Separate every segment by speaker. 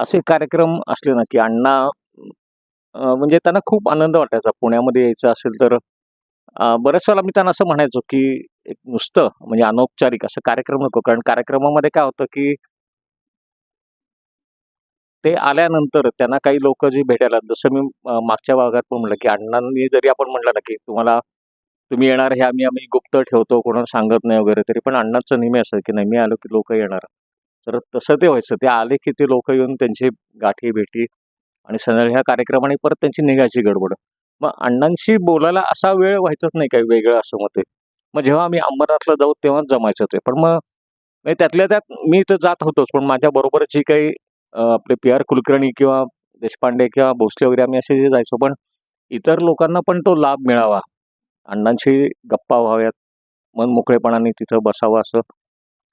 Speaker 1: असे कार्यक्रम असले ना, की अण्णा म्हणजे त्यांना खूप आनंद वाटायचा. पुण्यामध्ये यायचं असेल तर बऱ्याच वेळेला मी त्यांना असं म्हणायचो, की एक नुसतं म्हणजे अनौपचारिक असं कार्यक्रम नको. कारण कार्यक्रमामध्ये काय होतं, की ते आल्यानंतर त्यांना काही लोक जी भेटायला जसं मी मागच्या भागात पण म्हटलं, की अण्णांनी जरी आपण म्हटलं ना, की तुम्हाला तुम्ही येणार हे आम्ही आम्ही गुप्त ठेवतो, कोणाला सांगत नाही वगैरे, तरी पण अण्णांचं नेहमी असं, की नाही मी आलो, की लोक येणार. तर तसं ते व्हायचं. ते आले, की ते लोकं येऊन त्यांची गाठी-भेटी आणि संध्याकाळी ह्या कार्यक्रमाने परत त्यांची निघायची गडबड. मग अण्णांशी बोलायला असा वेळ व्हायचाच नाही काही वेगळं असं मग ते. मग जेव्हा आम्ही अंबरनाथला जाऊ तेव्हाच जमायचं ते. पण मग म्हणजे त्यातल्या त्यात मी तर जात होतोच, पण माझ्याबरोबर जी काही आपले पी. आर. कुलकर्णी किंवा देशपांडे किंवा भोसले वगैरे आम्ही असे जे जायचो. पण इतर लोकांना पण तो लाभ मिळावा. अण्णांशी गप्पा व्हाव्यात, मन मोकळेपणाने तिथं बसावं असं,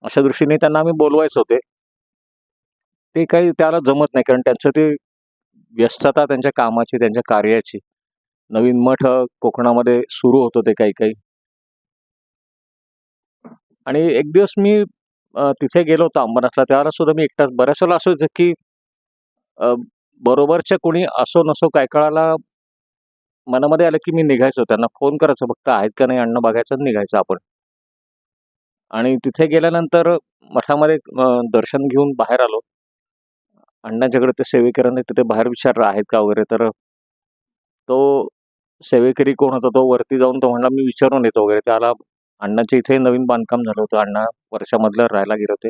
Speaker 1: अशा दृष्टीने त्यांना आम्ही बोलवायचं होते ते काही त्याला जमत नाही. कारण त्यांचं ते व्यस्तता त्यांच्या कामाची, त्यांच्या कार्याची. नवीन मठ कोकणामध्ये सुरू होत होते काही-काही. आणि एक दिवस मी तिथे गेलो होतो अंबरनाथला. त्यावेळेला सुद्धा मी एकटाच बऱ्याच वेळेला असं की बरोबरच्या कोणी असो नसो काय काळाला मनामध्ये आलं, की मी निघायचो. त्यांना फोन करायचो फक्त आहेत का नाही अन्न बघायचं आणि निघायचं आपण. आणि तिथे गेल्यानंतर मठामध्ये दर्शन घेऊन बाहेर आलो. अण्णांच्याकडे ते सेवेकऱ्यांनी तिथे बाहेर विचारलं आहेत का वगैरे तर तो सेवेकरी कोण होता तो वरती जाऊन तो म्हणला, "मी विचारून येतो" वगैरे. त्याला अण्णांच्या इथे नवीन बांधकाम झालं होतं. अण्णा वर्षामधलं राहायला गेले होते.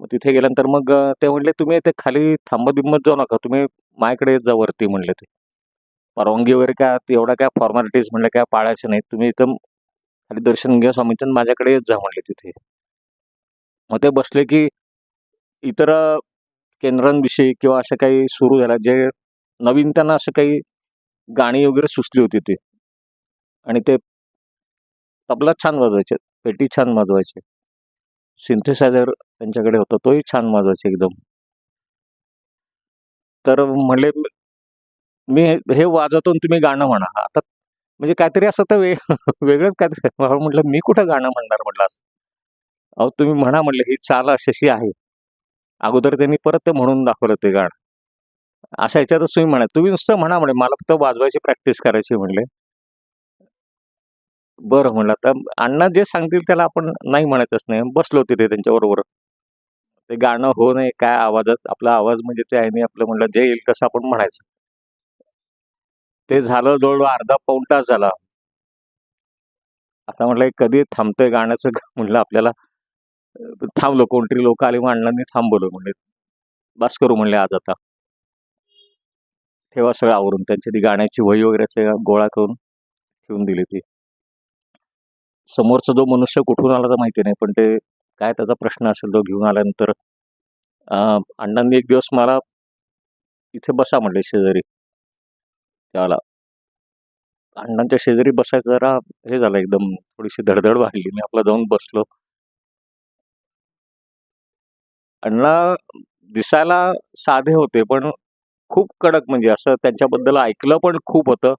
Speaker 1: मग तिथे गेल्यानंतर मग ते म्हणले, "तुम्ही ते खाली थांबत-बिंबत जाऊ नका. तुम्ही माझ्याकडे येत जा वरती" म्हणले ते. परवानगी वगैरे काय एवढ्या काय फॉर्मॅलिटीज म्हणले काय पाळायच्या नाहीत. तुम्ही इथं आणि दर्शन घ्या स्वामींचं माझ्याकडे जा म्हणले तिथे. मग ते बसले, की इतर केंद्रांविषयी किंवा असं काही सुरू झालं जे नवीन त्यांना असं काही गाणी वगैरे सुचली होती ती. आणि ते तबला छान वाजवायचे, पेटी छान वाजवायचे. सिंथेसायझर त्यांच्याकडे होता. तोही छान वाजवायचे एकदम. तर म्हणले, "मी हे वाजवतो आणि तुम्ही गाणं म्हणा." आता म्हणजे काहीतरी असं तर वे वेगळंच काहीतरी म्हटलं, "मी कुठं गाणं म्हणणार?" म्हटलं असं. "अहो तुम्ही म्हणा" म्हटलं, "ही चाल अशी आहे." अगोदर त्यांनी परत ते म्हणून दाखवलं ते गाणं. अशा ह्याच्यातच तुम्ही म्हणा. "तुम्ही नुसतं म्हणा" म्हणे, "मला फक्त वाजवायची प्रॅक्टिस करायची" म्हणले. बरं म्हणलं, तर अण्णा जे सांगतील त्याला आपण नाही म्हणायचंच नाही. बसलो तिथे त्यांच्याबरोबर. ते गाणं हो नाही काय आवाजात आपला आवाज म्हणजे ते आहे आपलं म्हणलं जे येईल तसं आपण म्हणायचं. ते झालं जवळ अर्धा पाऊण तास झाला. आता म्हटलं कधी थांबतंय गाण्याचं म्हटलं आपल्याला थांबलो कोणतरी लोक आले मग अण्णांनी थांबवलं म्हणले, "बस करू" म्हणले आज आता. ठेवा सगळं आवरून. त्यांची ती गाण्याची वही वगैरे सगळं गोळा करून ठेवून दिली ती. समोरचा जो मनुष्य कुठून आला तर माहिती नाही. पण ते काय त्याचा प्रश्न असेल तो घेऊन आल्यानंतर अण्णांनी एक दिवस मला "इथे बसा" म्हटले शेजारी. त्याला अण्णांच्या शेजारी बसायचं जरा हे झालं एकदम थोडीशी धडधड वाढली. मी आपला जाऊन बसलो. अण्णा दिसायला साधे होते, पण खूप कडक म्हणजे असं त्यांच्याबद्दल ऐकलं पण खूप होतं.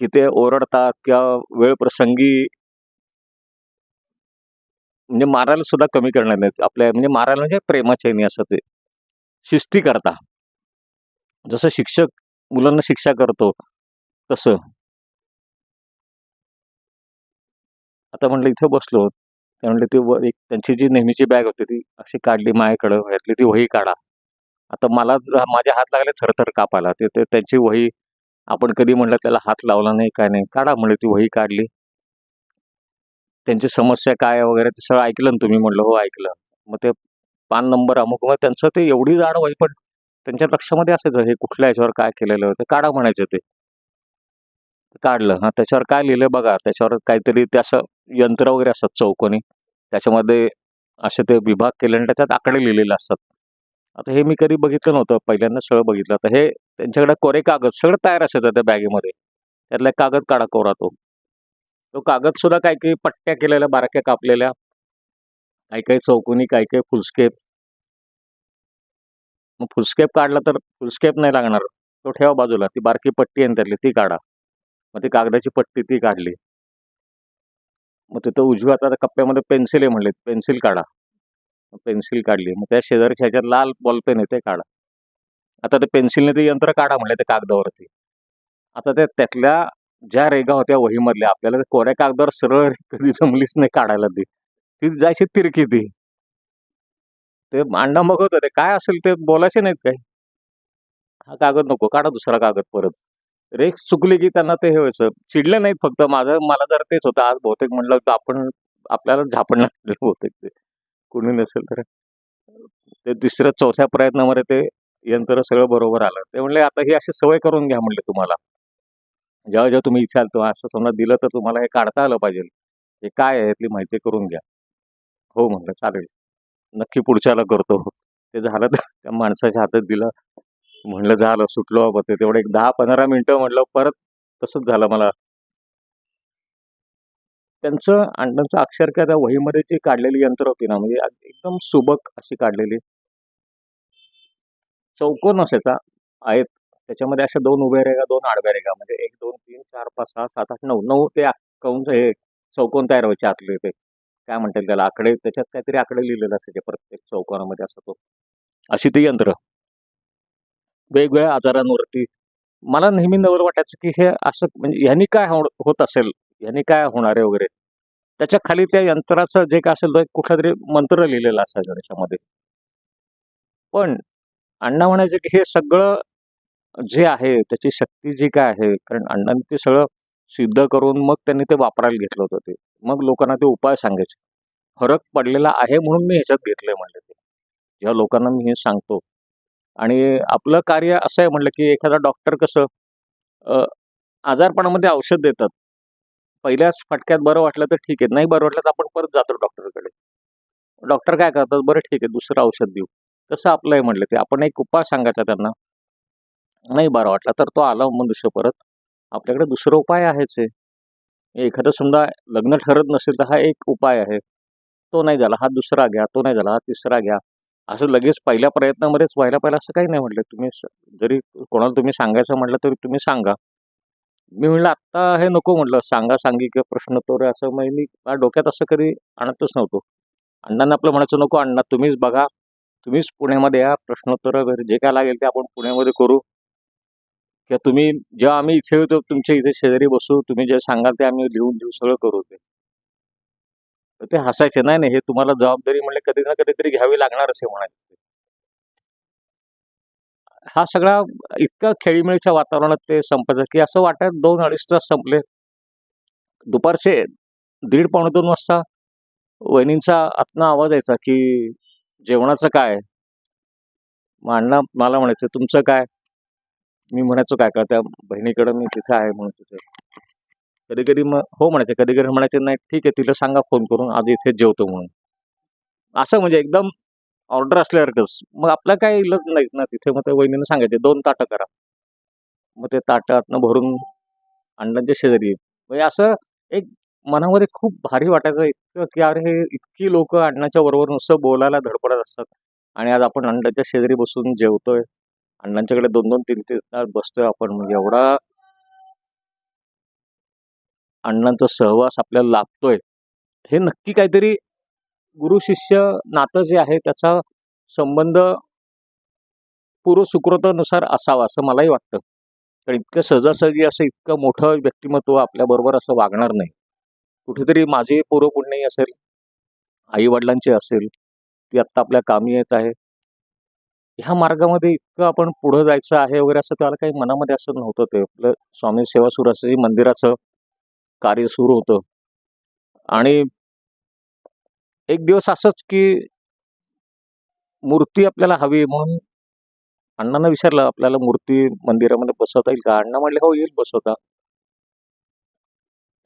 Speaker 1: की ते ओरडतात किंवा वेळ प्रसंगी म्हणजे मारायला सुद्धा कमी करणार नाहीत. आपल्या म्हणजे मारायला म्हणजे प्रेमाचे नाही असं ते. शिस्ती करता. जसं शिक्षक मुलांना शिक्षा करतो, तसं. आता म्हटलं इथे बसलो. ते म्हटले ती एक त्यांची जी नेहमीची बॅग होती ती अशी काढली माझ्याकडं घातली ती वही काढा. आता मला माझे हात लागले थरथर कापायला. ते त्यांची वही आपण कधी म्हटलं त्याला हात लावला नाही, काय नाही. काढा म्हणे ती वही काढली. त्यांची समस्या काय आहे वगैरे ते सगळं ऐकलं ना तुम्ही? म्हटलं, "हो ऐकलं." मग ते पान नंबर अमुक मग त्यांचं ते एवढी जाड वही पण त्यांच्या लक्षामध्ये असायचं हे कुठल्या याच्यावर काय केलेलं ते काढा म्हणायचे ते. काढलं. हां, त्याच्यावर काय लिहिलं बघा. त्याच्यावर काहीतरी ते असं यंत्र वगैरे असतात चौकोनी. त्याच्यामध्ये असे ते विभाग केले आणि त्याच्यात आकडे लिहिलेले असतात. आता हे मी कधी बघितलं नव्हतं. पहिल्यांदा सगळं बघितलं. आता हे त्यांच्याकडे कोरे कागद सगळं तयार असायचं त्या बॅगेमध्ये. त्यातला एक कागद काढा कोरा तो. तो कागद सुद्धा काही-काही पट्ट्या केलेल्या, बारक्या कापलेल्या. काही-काही चौकोनी, काही-काही फुलस्केप. मग फुलस्केप काढला तर फुलस्केप नाही लागणार. तो ठेवा बाजूला. ती बारकी पट्टी आहे त्यातली ती काढा. मग ती कागदाची पट्टी ती काढली. मग तिथं उजव्या आता कप्प्यामध्ये पेन्सिल आहे म्हणले, पेन्सिल काढा. पेन्सिल काढली मग त्या शेजारच्या ह्याच्यात लाल बॉलपेन आहे ते काढा आता ते पेन्सिलने ते यंत्र काढा म्हणले ते कागदावरती आता ते त्यातल्या ज्या रेगा होत्या वहीमधल्या आपल्याला कोऱ्या कागदावर सरळ कधी जमलीच नाही काढायला ती ती जायची तिरकी ती ते मांडा बघत होते. काय असेल ते बोलायचे नाहीत काही. हा कागद नको काढा दुसरा कागद परत. रेख चुकली की त्यांना ते हे व्हायचं. चिडले नाहीत फक्त. माझं मला जर तेच होतं आज बहुतेक म्हणलं होतं आपण आपल्याला झापडणार बहुतेक ते. कुणी नसेल तर. ते तिसऱ्या चौथ्या प्रयत्नामध्ये ते यंत्र सगळं बरोबर आलं. ते म्हणले आता ही अशी सवय करून घ्या म्हणले तुम्हाला. जेव्हा जेव्हा तुम्ही इच्छाल तेव्हा असं समजा दिलं तर तुम्हाला हे काढता आलं पाहिजे. हे काय आहे यातली माहिती करून घ्या. हो म्हणलं चालेल. नक्की पुढच्याला करतो. ते झालं तर त्या माणसाच्या हातात दिलं. म्हणलं झालं सुटलो बाबा. ते तेवढं एक दहा पंधरा मिनटं म्हणलं परत तसंच झालं मला. त्यांचं अण्णांचं अक्षर काय त्या वहीमध्ये जी काढलेली यंत्र होती ना म्हणजे एकदम सुबक अशी काढलेली. चौकोन असायचा आहेत. त्याच्यामध्ये अशा दोन उभ्या रेगा दोन आडव्या रेगा म्हणजे एक दोन तीन चार पाच सहा सात आठ नऊ नऊ ते कंस हे चौकोन तयार व्हायचे आतले ते. काय म्हणतात त्याला? आकडे त्याच्यात काहीतरी आकडे लिहिलेले असायचे प्रत्येक चौकोनामध्ये असं तो. अशी ती यंत्र. वेगवेगळ्या आजारांवरती. मला नेहमी नवर वाटायचं की हे असं म्हणजे ह्यानी काय हो- होत असेल? ह्यानी काय होणार आहे वगैरे? त्याच्याखाली त्या यंत्राचं जे काय असेल तो एक कुठला तरी मंत्र लिहिलेला असायचा त्याच्यामध्ये. पण अण्णा म्हणायचे की हे सगळं जे आहे त्याची शक्ती जी काय आहे? कारण अण्णांनी ते सगळं सिद्ध करून मग त्यांनी ते वापरायला घेतलं होतं ते. मग लोकांना ते उपाय सांगायचे. फरक पडलेला आहे म्हणून मी ह्याच्यात घेतलंय म्हणलं ते. जेव्हा लोकांना मी हे सांगतो. आणि आपलं कार्य असं आहे म्हटलं की एखादा डॉक्टर कसं आजारपणामध्ये औषध देतात. पहिल्याच फटक्यात बरं वाटलं तर ठीक आहे. नाही बरं वाटलं तर आपण परत जातो डॉक्टरकडे. डॉक्टर काय करतात? बरं ठीक आहे दुसरं औषध देऊ. तसं आपलं आहे म्हटलं ते. आपण एक उपाय सांगायचा त्यांना. नाही बरं वाटला तर तो आला मनुष्य परत. आपल्याकडे दुसरा उपाय आहेच आहे एखादं समजा लग्न ठरत नसेल तर हा एक उपाय आहे. तो नाही झाला हा दुसरा घ्या तो नाही झाला हा तिसरा घ्या. असं लगेच पहिल्या प्रयत्नामध्येच व्हायला पाहिजे असं काही नाही म्हटलं. तुम्ही जरी कोणाला तुम्ही सांगायचं म्हटलं तरी तुम्ही सांगा. मी म्हणलं आत्ता हे नको म्हटलं. सांगा सांगी किंवा प्रश्नोत्तर असं मग मी डोक्यात असं कधी आणतच नव्हतो. अण्णांना आपलं म्हणायचं नको अण्णा तुम्हीच बघा. तुम्हीच पुण्यामध्ये या. प्रश्नोत्तर वगैरे जे काय लागेल ते आपण पुण्यामध्ये करू. किंवा तुम्ही जेव्हा आम्ही इथे होतो तुमच्या इथे शेजारी बसू तुम्ही जे सांगाल ते आम्ही लिहून देऊ सगळं करू ते. तर ते हसायचे नाही नाही हे तुम्हाला जबाबदारी म्हणले कधी ना कधीतरी घ्यावी लागणारच हे म्हणायचे हा सगळा इतका खेळीमेळीच्या वातावरणात ते संपायचं की असं वाटत दोन अडीच तास संपले. दुपारचे दीड पावणे दोन वाजता वहिनींचा आतनं आवाज यायचा की जेवणाचं काय? मांडणं मला म्हणायचं तुमचं काय? मी म्हणायचो काय का त्या बहिणीकडं मी तिथे आहे म्हणून तिथे. कधी कधी मग हो म्हणायचे कधी कधी म्हणायचे नाही ठीक आहे तिला सांगा फोन करून आज इथे जेवतो म्हणून. असं म्हणजे एकदम ऑर्डर असल्यासारखंच. मग आपला काय इलच नाही ना तिथे मग त्या वहिनीनं सांगायचे दोन ताटं करा. मग ते ताटातनं भरून अण्णांच्या शेजारी म्हणजे असं एक मनामध्ये खूप भारी वाटायचं इतकं की अरे हे इतकी लोक अण्णाच्या बरोबर नुसतं बोलायला धडपडत असतात. आणि आज आपण अण्णाच्या शेजारी बसून जेवतोय. अण्णांच्याकडे दोन दोन तीन तीन तास बसतोय आपण. म्हणजे एवढा अण्णांचा सहवास आपल्याला लाभतोय. हे नक्की काहीतरी गुरु शिष्य नातं जे आहे त्याचा संबंध पूर्व सुकृतानुसार असावा असं मलाही वाटतं. कारण इतकं सहजासहजी असं इतकं मोठं व्यक्तिमत्व आपल्याबरोबर असं वागणार नाही. कुठेतरी माझी पूर्वपुण्याई असेल आई वडिलांचे असेल ती आत्ता आपल्या कामी येत आहे. ह्या मार्गामध्ये इतकं आपण पुढं जायचं आहे वगैरे असं त्याला काही मनामध्ये असं नव्हतं ते. आपलं स्वामी सेवा सुरासाची मंदिराचं कार्य सुरू होतं. आणि एक दिवस असंच की मूर्ती आपल्याला हवी म्हणून अण्णांना विचारलं आपल्याला मूर्ती मंदिरामध्ये बसवता येईल का? अण्णा म्हणले हो येईल बसवता.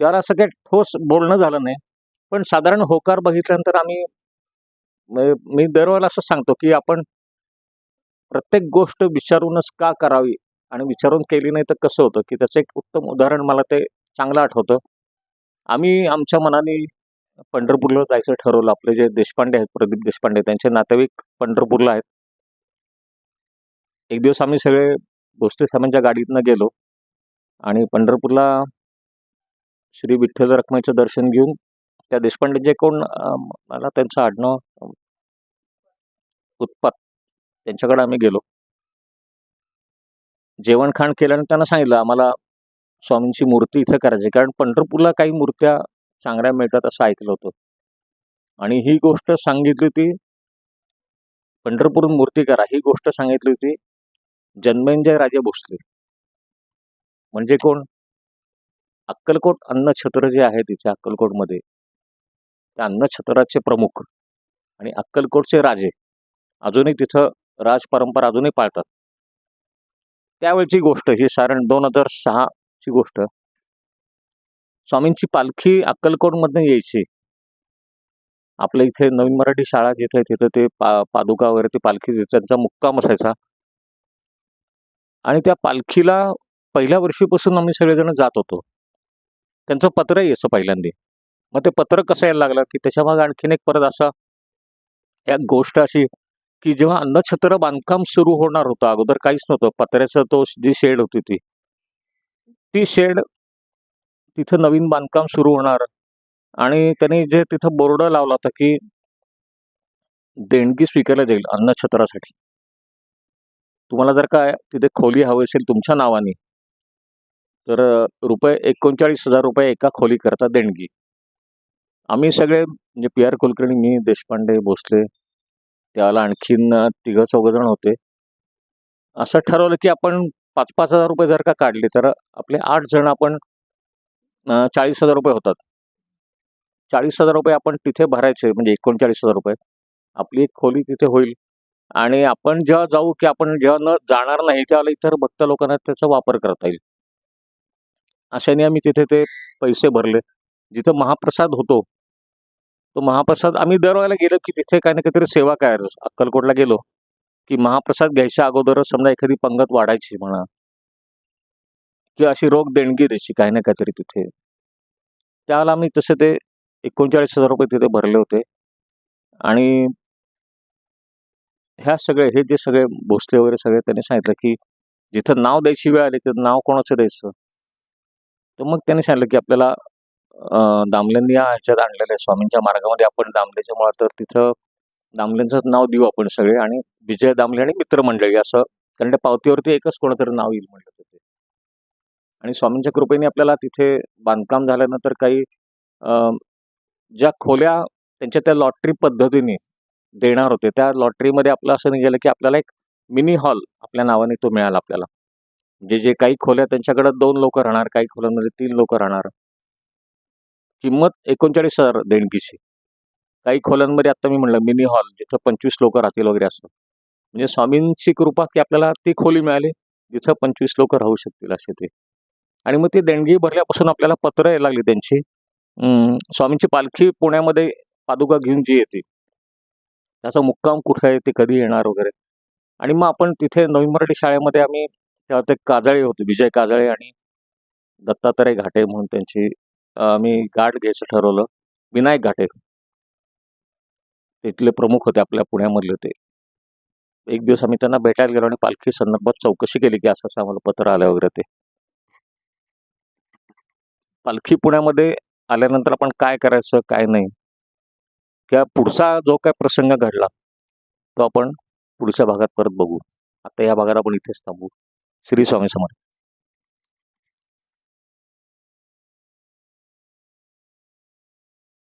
Speaker 1: त्यावर असं काही ठोस बोलणं झालं नाही. पण साधारण होकार बघितल्यानंतर आम्ही मी दरवेळेला असं सांगतो की आपण प्रत्येक गोष्ट विचारूनच का करावी? आणि विचारून केली नाही तर कसं होतं? की त्याचं एक उत्तम उदाहरण मला ते चांगलं आठवतं. आम्ही आमच्या मनाने पंढरपूरला जायचं ठरवलं. आपले जे देशपांडे आहेत प्रदीप देशपांडे त्यांचे नातेवाईक पंढरपूरला आहेत. एक दिवस आम्ही सगळे भोसले साहेबांच्या गाडीतनं गेलो. आणि पंढरपूरला श्री विठ्ठल रखमाचं दर्शन घेऊन त्या देशपांडे जे कोण मला त्यांचं आडनाव उत्पात त्यांच्याकडे आम्ही गेलो. जेवण खाण केल्याने त्यांना सांगितलं आम्हाला स्वामींची मूर्ती इथं करायची कारण पंढरपूरला काही मूर्त्या चांगल्या मिळतात असं ऐकलं होतं. आणि ही गोष्ट सांगितली होती पंढरपूर मूर्ती करा. ही गोष्ट सांगितली होती जन्मेंजय राजे भोसले. म्हणजे कोण? अक्कलकोट अन्नछत्र जे आहे तिथे अक्कलकोटमध्ये त्या अन्नछत्राचे प्रमुख आणि अक्कलकोटचे राजे. अजूनही तिथं राज परंपरा अजूनही पाळतात. त्यावेळची गोष्ट ही साधारण दोन हजार सहाची गोष्ट. स्वामींची पालखी अक्कलकोटमधनं यायची. आपल्या इथे नवीन मराठी शाळा जिथे तिथं ते पा पादुका वगैरे ते पालखी त्यांचा मुक्काम असायचा. आणि त्या पालखीला पहिल्या वर्षीपासून आम्ही सगळेजण जात होतो. त्यांचं पत्र यायचं पहिल्यांदा. मग ते पत्र कसं यायला लागलं की त्याच्या आणखीन एक परत असा एक गोष्ट अशी की जेव्हा अन्नछत्र बांधकाम सुरू होणार होतं अगोदर काहीच नव्हतं. पत्र्याचं तो जी शेड होती ती. ती शेड तिथं नवीन बांधकाम सुरू होणार. आणि त्यांनी जे तिथं बोर्ड लावला होता की देणगी स्वीकारल्या जाईल अन्नछत्रासाठी तुम्हाला जर का तिथे खोली हवी असेल तुमच्या नावाने तर रुपये एकोणचाळीस हजार रुपये एका खोली करता देणगी. आम्ही सगळे म्हणजे पी आर कुलकर्णी मी देशपांडे भोसले त्याला आणखीन तिघं चौघजण होते. असं ठरवलं की आपण पाच पाच हजार रुपये जर का काढले तर आपले आठ जण आपण चाळीस हजार रुपये होतात. चाळीस हजार रुपये आपण तिथे भरायचे म्हणजे एकोणचाळीस हजार रुपये. आपली एक खोली तिथे होईल. आणि आपण जेव्हा जाऊ की आपण जेव्हा न जाणार नाही त्यावेळेला इतर भक्त लोकांना त्याचा वापर करता येईल. अशाने आम्ही तिथे ते पैसे भरले. जिथं महाप्रसाद होतो तो महाप्रसाद आम्ही दरवेळेला गेलो की तिथे काही ना काहीतरी सेवा काय अक्कलकोटला गेलो की महाप्रसाद घ्यायच्या अगोदरच समजा एखादी पंगत वाढायची म्हणा किंवा अशी रोग देणगी द्यायची काही ना काहीतरी तिथे. त्यावेळेला आम्ही तसे ते एकोणचाळीस हजार रुपये तिथे भरले होते. आणि ह्या सगळे हे जे सगळे भोसले वगैरे सगळे त्यांनी सांगितलं की जिथं नाव द्यायची वेळ आली तिथं नाव कोणाचं द्यायचं? तर मग त्यांनी सांगितलं की आपल्याला दामलेंनी या ह्याच्यात आणलेलं आहे. स्वामींच्या मार्गामध्ये आपण दामलेच्या मुळात तर तिथं दामलेंचंच नाव देऊ आपण सगळे आणि विजय दामले आणि मित्रमंडळी असं कारण त्या पावतीवरती एकच कोणातरी नाव येईल म्हटलं होतं आणि स्वामींच्या कृपेने आपल्याला तिथे बांधकाम झाल्यानंतर काही ज्या खोल्या त्यांच्या त्या लॉटरी पद्धतीने देणार होते त्या लॉटरीमध्ये आपलं असं निघालं की आपल्याला एक मिनी हॉल आपल्या नावाने तो मिळाला आपल्याला. जे जे काही खोल्या त्यांच्याकडे दोन लोक राहणार काही खोल्यांमध्ये तीन लोक राहणार. किंमत एकोणचाळीस हजार देणगीची काही खोल्यांमध्ये आता मी म्हणलं मिनी हॉल जिथं पंचवीस लोक राहतील वगैरे असं. म्हणजे स्वामींची कृपा की आपल्याला ती खोली मिळाली जिथं पंचवीस लोक राहू शकतील असे ते. आणि मग ती देणगी भरल्यापासून आपल्याला पत्र यायला लागली त्यांची. स्वामींची पालखी पुण्यामध्ये पादुका घेऊन जी येते. त्याचा मुक्काम कुठे आहे ते कधी येणार वगैरे. आणि मग आपण तिथे नवीन मराठी शाळेमध्ये आम्ही तेव्हा ते काजळे होते विजय काजळे आणि दत्तात्रय घाटे म्हणून त्यांची मी आम्ही गाठ घ्यायचं ठरवलं. विनायक घाटे. तिथले प्रमुख होते आपल्या पुण्यामधले ते. एक दिवस आम्ही त्यांना भेटायला गेलो आणि पालखी संदर्भात चौकशी केली की असं असं आम्हाला पत्र आलं वगैरे ते. पालखी पुण्यामध्ये आल्यानंतर आपण काय करायचं काय नाही. किंवा पुढचा जो काय प्रसंग घडला तो आपण पुढच्या भागात परत बघू. आता या भागात आपण इथेच थांबू. श्री स्वामी समर्थ.